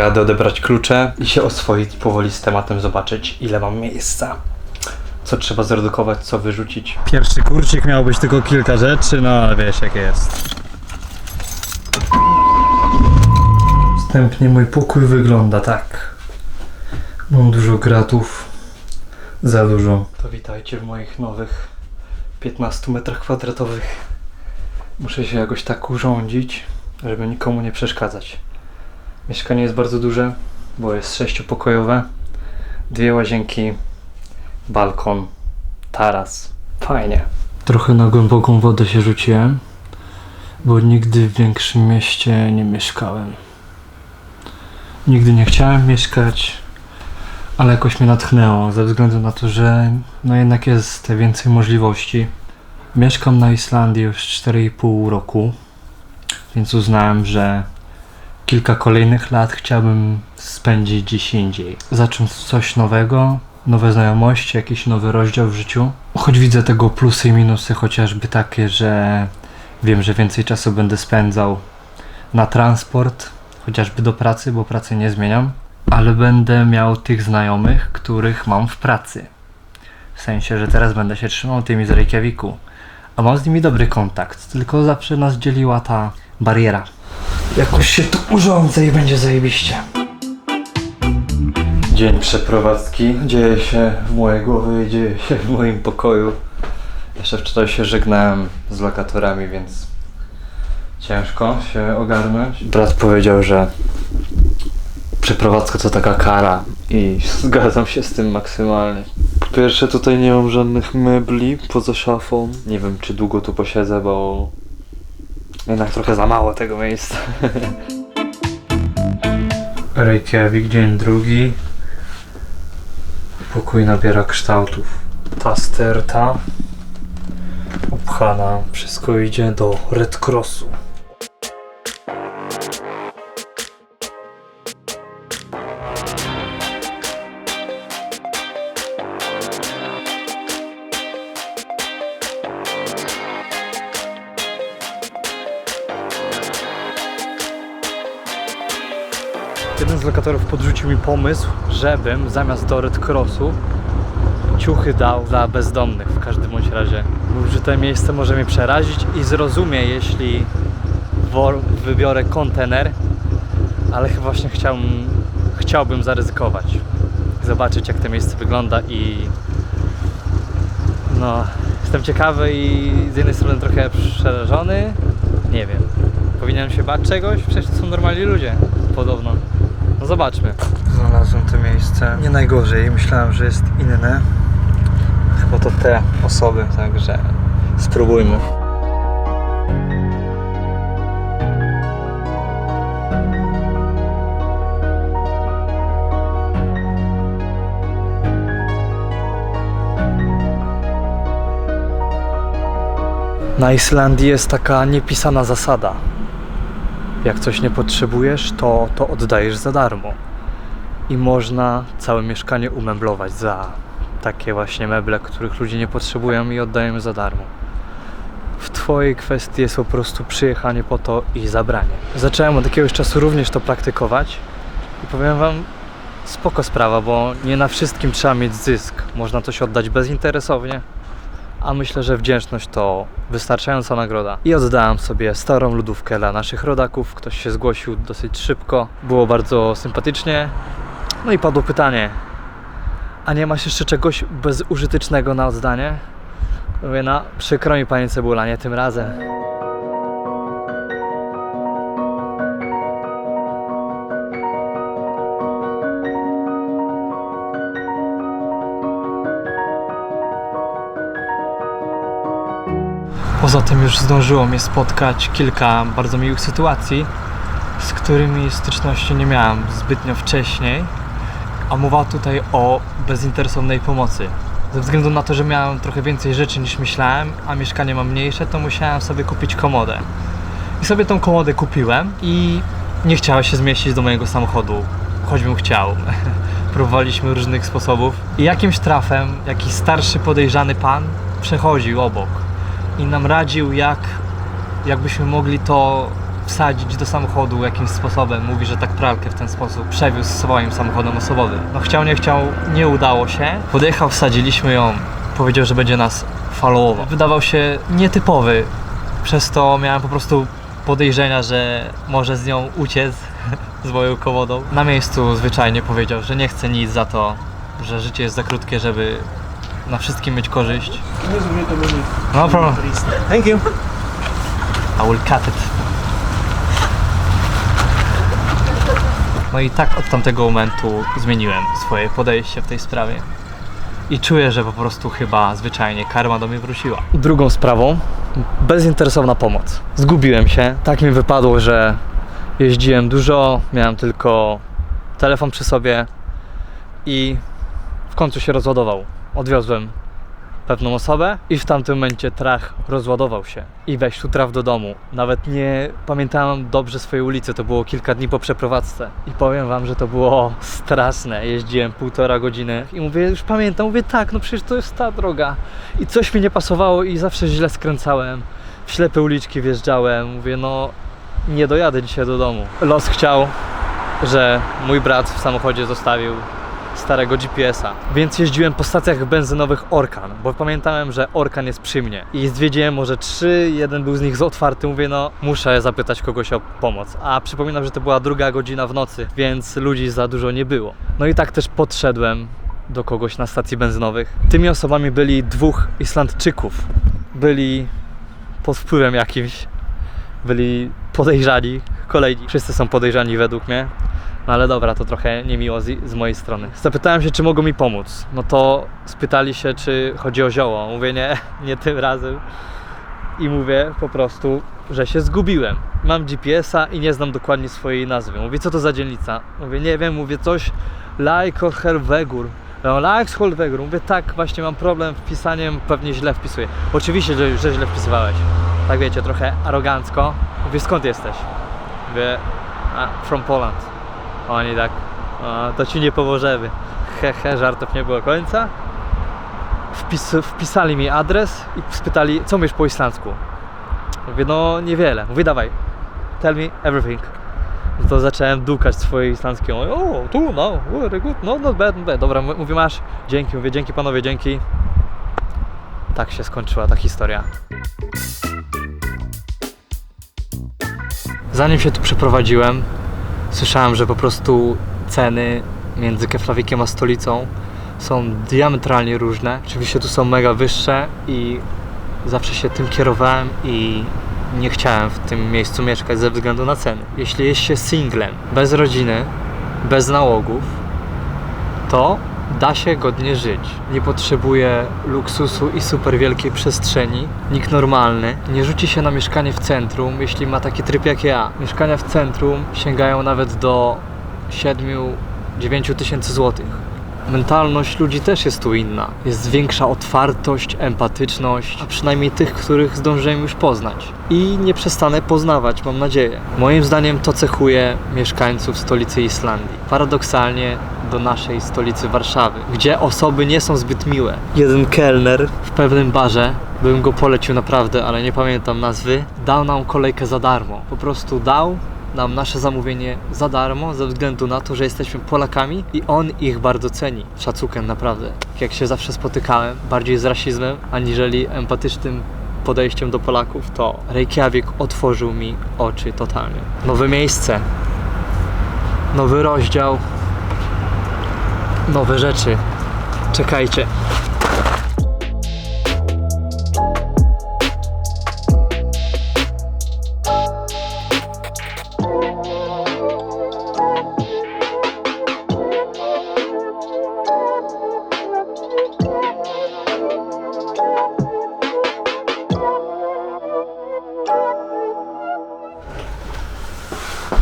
radę odebrać klucze i się oswoić powoli z tematem, zobaczyć ile mam miejsca. Co trzeba zredukować, co wyrzucić. Pierwszy kurcik miał być tylko kilka rzeczy, no ale wiesz jakie jest. Wstępnie mój pokój wygląda tak. Mam dużo gratów. Za dużo. To witajcie w moich nowych 15 metrach kwadratowych. Muszę się jakoś tak urządzić, żeby nikomu nie przeszkadzać. Mieszkanie jest bardzo duże, bo jest sześciopokojowe. Dwie łazienki, balkon, taras. Fajnie. Trochę na głęboką wodę się rzuciłem, bo nigdy w większym mieście nie mieszkałem. Nigdy nie chciałem mieszkać, ale jakoś mnie natchnęło, ze względu na to, że no jednak jest więcej możliwości. Mieszkam na Islandii już 4,5 roku, więc uznałem, że kilka kolejnych lat chciałbym spędzić gdzieś indziej. Zacząć coś nowego, nowe znajomości, jakiś nowy rozdział w życiu. Choć widzę tego plusy i minusy, chociażby takie, że wiem, że więcej czasu będę spędzał na transport, chociażby do pracy, bo pracy nie zmieniam, ale będę miał tych znajomych, których mam w pracy. W sensie, że teraz będę się trzymał tymi z Reykjaviku. A mam z nimi dobry kontakt, tylko zawsze nas dzieliła ta bariera. Jakoś się tu urządzę i będzie zajebiście. Dzień przeprowadzki dzieje się w mojej głowie i dzieje się w moim pokoju. Jeszcze wczoraj się żegnałem z lokatorami, więc ciężko się ogarnąć. Brat powiedział, że przeprowadzka to taka kara i zgadzam się z tym maksymalnie. Po pierwsze tutaj nie mam żadnych mebli poza szafą. Nie wiem czy długo tu posiedzę, bo jednak trochę za mało tego miejsca. Reykjavik, dzień drugi. Pokój nabiera kształtów. Ta sterta upchana, wszystko idzie do Red Crossu. Jeden z lokatorów podrzucił mi pomysł, żebym zamiast do Red Crossu ciuchy dał dla bezdomnych w każdym bądź razie. Mówił, że to miejsce może mnie przerazić i zrozumie, jeśli wybiorę kontener, ale chyba właśnie chciałbym, chciałbym zaryzykować. Zobaczyć jak to miejsce wygląda i no, jestem ciekawy i z jednej strony trochę przerażony. Nie wiem. Powinienem się bać czegoś? Przecież to są normalni ludzie, podobno. No zobaczmy. Znalazłem to miejsce. Nie najgorzej, myślałem, że jest inne. Chyba to te osoby, także spróbujmy. Na Islandii jest taka niepisana zasada. Jak coś nie potrzebujesz, to to oddajesz za darmo. I można całe mieszkanie umeblować za takie właśnie meble, których ludzie nie potrzebują i oddają za darmo. W Twojej kwestii jest po prostu przyjechanie po to i zabranie. Zacząłem od jakiegoś czasu również to praktykować i powiem Wam, spoko sprawa, bo nie na wszystkim trzeba mieć zysk. Można coś oddać bezinteresownie, a myślę, że wdzięczność to wystarczająca nagroda. I oddałem sobie starą lodówkę dla naszych rodaków. Ktoś się zgłosił dosyć szybko. Było bardzo sympatycznie. No i padło pytanie: A nie masz jeszcze czegoś bezużytecznego na oddanie? Mówię, no, przykro mi panie Cebula, nie tym razem. Poza tym już zdążyło mnie spotkać kilka bardzo miłych sytuacji, z którymi styczności nie miałem zbytnio wcześniej, a mowa tutaj o bezinteresownej pomocy. Ze względu na to, że miałem trochę więcej rzeczy niż myślałem, a mieszkanie mam mniejsze, to musiałem sobie kupić komodę. I sobie tą komodę kupiłem i nie chciała się zmieścić do mojego samochodu, choćbym chciał. Próbowaliśmy różnych sposobów i jakimś trafem jakiś starszy podejrzany pan przechodził obok i nam radził, jak, jakbyśmy mogli to wsadzić do samochodu jakimś sposobem. Mówi, że tak pralkę w ten sposób przewiózł swoim samochodem osobowym. No chciał, nie chciał, nie udało się. Podjechał, wsadziliśmy ją. Powiedział, że będzie nas followował. Wydawał się nietypowy. Przez to miałem po prostu podejrzenia, że może z nią uciec z moją komodą. Na miejscu zwyczajnie powiedział, że nie chce nic za to, że życie jest za krótkie, żeby na wszystkim mieć korzyść. No problem. Thank you. I will cut it. No i tak od tamtego momentu zmieniłem swoje podejście w tej sprawie. I czuję, że po prostu chyba zwyczajnie karma do mnie wróciła. Drugą sprawą, bezinteresowna pomoc. Zgubiłem się. Tak mi wypadło, że jeździłem dużo, miałem tylko telefon przy sobie i w końcu się rozładował. Odwiozłem pewną osobę i w tamtym momencie trach rozładował się i weź tu traf do domu. Nawet nie pamiętałem dobrze swojej ulicy, to było kilka dni po przeprowadzce i powiem wam, że to było straszne. Jeździłem półtora godziny i mówię, już pamiętam, mówię tak, no przecież to jest ta droga i coś mi nie pasowało i zawsze źle skręcałem. W ślepe uliczki wjeżdżałem, mówię, no nie dojadę dzisiaj do domu. Los chciał, że mój brat w samochodzie zostawił starego GPS-a. Więc jeździłem po stacjach benzynowych Orkan, bo pamiętałem, że Orkan jest przy mnie. I zwiedziłem może trzy, jeden był z nich z otwarty. Mówię, no muszę zapytać kogoś o pomoc. A przypominam, że to była druga godzina w nocy, więc ludzi za dużo nie było. No i tak też podszedłem do kogoś na stacji benzynowych. Tymi osobami byli dwóch Islandczyków. Byli pod wpływem jakimś. Byli podejrzani, kolejni. Wszyscy są podejrzani według mnie. No ale dobra, to trochę niemiło z, z mojej strony. Zapytałem się, czy mogą mi pomóc. No to spytali się, czy chodzi o zioło. Mówię, nie, nie tym razem. I mówię po prostu, że się zgubiłem. Mam GPS-a i nie znam dokładnie swojej nazwy. Mówię, co to za dzielnica? Mówię, nie wiem, mówię coś Lajkoherwegur. No, Lajkoherwegur. Mówię, tak, właśnie mam problem z pisaniem, pewnie źle wpisuję. Oczywiście, że, że źle wpisywałeś. Tak wiecie, trochę arogancko. Mówię, skąd jesteś? Mówię, from Poland. Oni tak, to ci nie pomożemy. He, he, żartów nie było końca. Wpis, wpisali mi adres i spytali, co umiesz po islandzku. Mówię, no niewiele. Mówię, dawaj, tell me everything. To zacząłem dukać swoje islandzkie. Mówię, o, tu, no, very good, no, not bad, not bad. Dobra, mówię, masz, dzięki, mówię, dzięki panowie, dzięki. Tak się skończyła ta historia. Zanim się tu przeprowadziłem, słyszałem, że po prostu ceny między Keflawikiem a stolicą są diametralnie różne. Oczywiście tu są mega wyższe i zawsze się tym kierowałem i nie chciałem w tym miejscu mieszkać ze względu na ceny. Jeśli jest się singlem, bez rodziny, bez nałogów, to da się godnie żyć. Nie potrzebuje luksusu i super wielkiej przestrzeni. Nikt normalny nie rzuci się na mieszkanie w centrum, jeśli ma taki tryb jak ja. Mieszkania w centrum sięgają nawet do 7-9 tysięcy złotych. Mentalność ludzi też jest tu inna. Jest większa otwartość, empatyczność, a przynajmniej tych, których zdążyłem już poznać. I nie przestanę poznawać, mam nadzieję. Moim zdaniem to cechuje mieszkańców stolicy Islandii. Paradoksalnie do naszej stolicy Warszawy, gdzie osoby nie są zbyt miłe. Jeden kelner w pewnym barze, bym go polecił naprawdę, ale nie pamiętam nazwy, dał nam kolejkę za darmo. Po prostu dał nam nasze zamówienie za darmo, ze względu na to, że jesteśmy Polakami i on ich bardzo ceni. Szacukiem naprawdę. Jak się zawsze spotykałem, bardziej z rasizmem, aniżeli empatycznym podejściem do Polaków, to Reykjavik otworzył mi oczy totalnie. Nowe miejsce, nowy rozdział, nowe rzeczy. Czekajcie.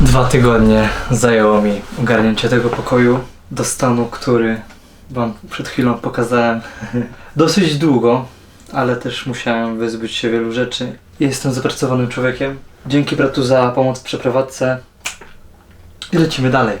Dwa tygodnie zajęło mi ogarnięcie tego pokoju do stanu, który Wam przed chwilą pokazałem. Dosyć długo, ale też musiałem wyzbyć się wielu rzeczy. Jestem zapracowanym człowiekiem. Dzięki bratu za pomoc w przeprowadzce. I lecimy dalej.